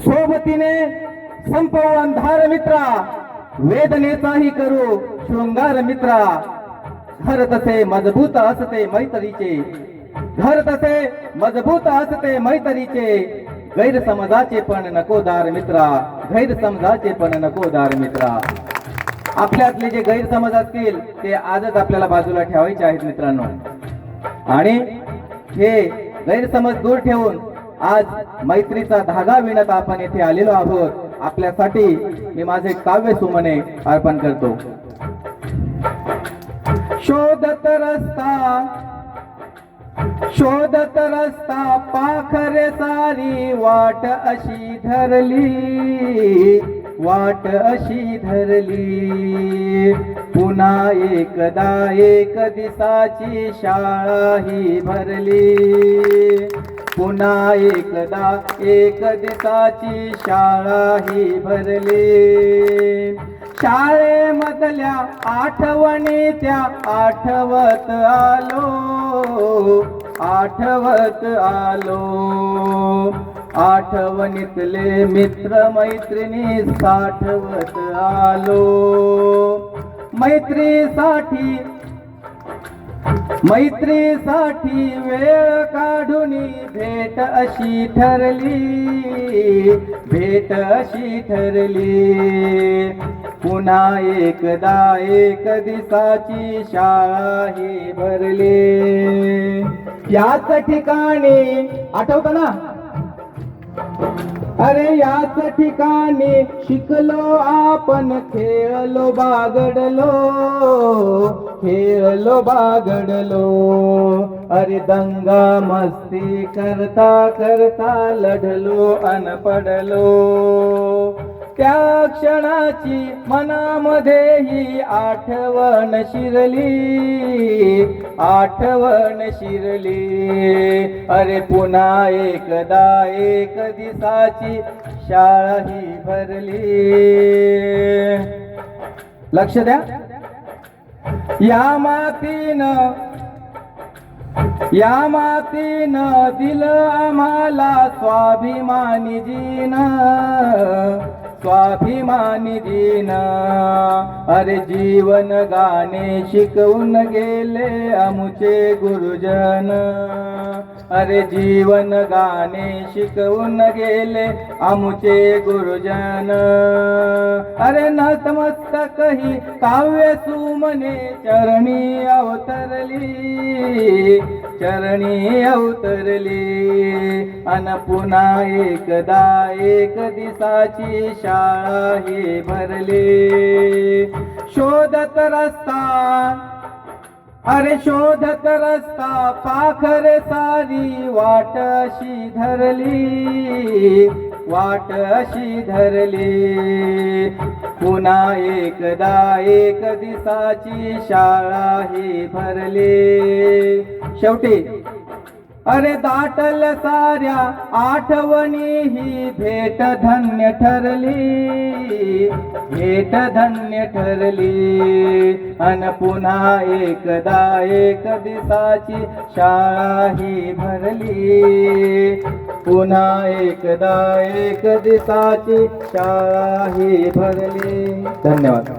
सोबतीने संपवन धार मित्रा वेदनेचाही करू शृंगार मित्रा. घर तसे मजबूत असते मैत्रीचे. घर तसे मजबूत असते मैत्रीचे. गैरसमजाचे पण नकोदार मित्रा. गैरसमजाचे पण नकोदार मित्रा. आपल्यातले जे गैरसमज असतील ते आजच आपल्याला बाजूला ठेवायचे आहेत मित्रांनो. आणि हे गैरसमज दूर ठेवून आज मैत्रीचा धागा विणत आपण येथे आलेलो आहोत. आपल्यासाठी मी माझे काव्य सुमने अर्पण करतो. शोधत रस्ता शोधत रस्ता पाखरे सारी वाट अशी धरली वाट अशी धरली. पुन्हा एकदा एक दिसाची शाळा ही भरली. पुन्हा एकदा एक दिसाची शाळा ही भरली. शाळेमधल्या आठवणी त्या आठवत आलो आठवत आलो. आठवणीतले मित्र मैत्रिणी साठवत आलो. मैत्रीसाठी मैत्रीसाठी वेळ काढून भेट अशी ठरली. भेट अशी ठरली. पुन्हा एकदा एक दिसाची शाळा ही भरली. याच ठिकाणी आठवत ना? अरे याच ठिकाणी शिकलो आपण खेळलो बागडलो खेळलो बागडलो. अरे दंगा मस्ती करता करता लढलो अन पडलो. त्या क्षणाची मनामध्येही आठवण शिरली आठवण शिरली. अरे पुन्हा एकदा एक दिसाची शाळा ही भरली. लक्ष द्या. या मातीनं या मातीनं दिलं आम्हाला स्वाभिमानी जीना. स्वाभिमानी जीन अरे जीवन गाणे शिकवून गेले अमुचे गुरुजन. अरे जीवन गाणे शिकवून गेले आमुचे गुरुजन. अरे नतमस्तक ही काव्य सुमने चरणी अवतरली. चरणी अवतरली. अन पुन्हा एकदा एक दिसाची शाळा ही भरली. शोधत रस्ता अरे शोधत रस्ता पाखर सारी वाट अशी धरली. वाट अशी धरली. पुन्हा एकदा एक दिसाची शाळा ही भरली. शेवटी. अरे दाटल साऱ्या आठवणी ही भेट धन्य ठरली. भेट धन्य ठरली. अन पुन्हा एकदा एक दिसाची शाळा ही भरली. पुन्हा एकदा एक दिसाची शाळा ही भरली. धन्यवाद.